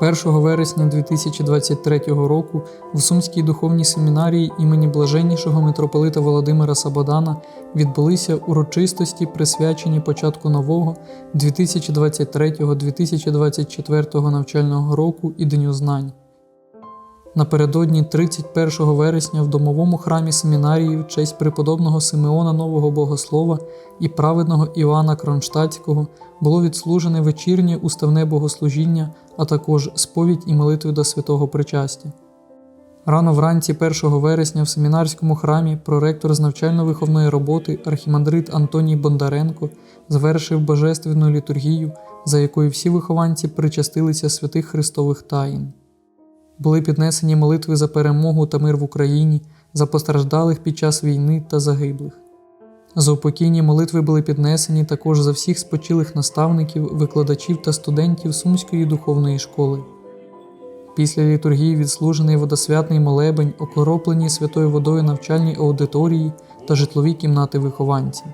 1 вересня 2023 року в Сумській духовній семінарії імені блаженнішого митрополита Володимира Сабодана відбулися урочистості, присвячені початку нового 2023-2024 навчального року і Дню знань. Напередодні 31 вересня в домовому храмі семінарії в честь преподобного Симеона Нового Богослова і праведного Іоанна Кронштадтського було відслужене вечірнє уставне богослужіння, а також сповідь і молитви до святого причастя. Рано вранці 1 вересня в семінарському храмі проректор з навчально-виховної роботи архімандрит Антоній Бондаренко завершив божественну літургію, за якою всі вихованці причастилися святих Христових таїн були піднесені молитви за перемогу та мир в Україні, за постраждалих під час війни та загиблих. За упокійні молитви були піднесені також за всіх спочилих наставників, викладачів та студентів Сумської духовної школи. Після літургії відслужений водосвятний молебень, окроплені святою водою навчальні аудиторії та житлові кімнати вихованців.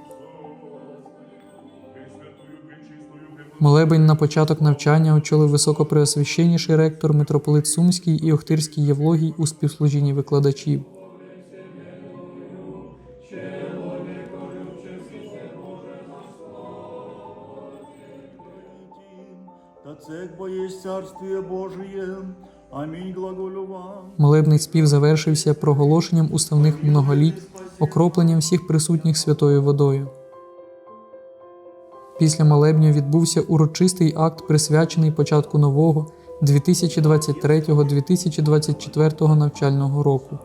Молебень на початок навчання очолив високопреосвященніший ректор митрополит Сумський і Охтирський Євлогій у співслужінні викладачів. Царствие Божие. Аминь, глаголю вам. Молебний спів завершився проголошенням уставних многоліть, окропленням всіх присутніх святою водою. Після молебню відбувся урочистий акт, присвячений початку нового 2023-2024 навчального року.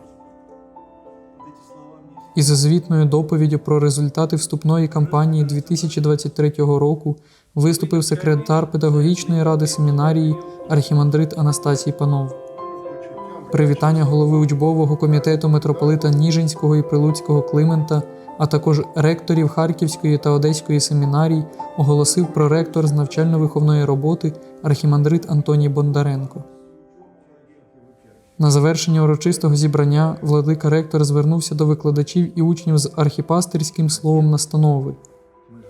Із звітною доповіддю про результати вступної кампанії 2023 року виступив секретар педагогічної ради семінарії архімандрит Анастасій Панов. Привітання голови учбового комітету митрополита Ніжинського і Прилуцького Климента, а також ректорів Харківської та Одеської семінарій оголосив проректор з навчально-виховної роботи архімандрит Антоній Бондаренко. На завершення урочистого зібрання владика ректор звернувся до викладачів і учнів з архіпастерським словом настанови.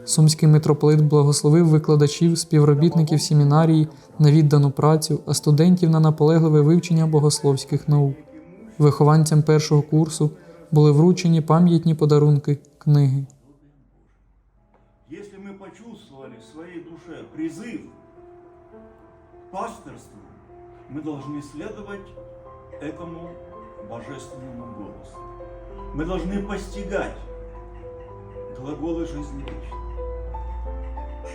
Сумський митрополит благословив викладачів, співробітників семінарії на віддану працю, а студентів на наполегливе вивчення богословських наук. Вихованцям першого курсу були вручені пам'ятні подарунки книги. Если мы почувствовали в своей душе призыв к пасторству, мы должны следовать этому божественному голосу. Мы должны постигать глаголы жизни вечной.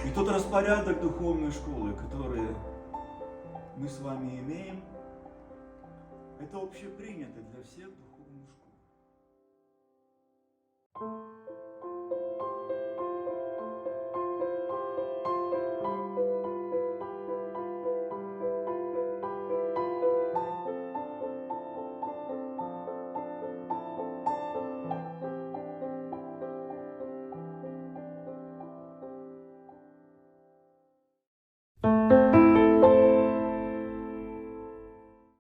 И тот распорядок духовной школы, который мы с вами имеем, это общепринято для всех духовных you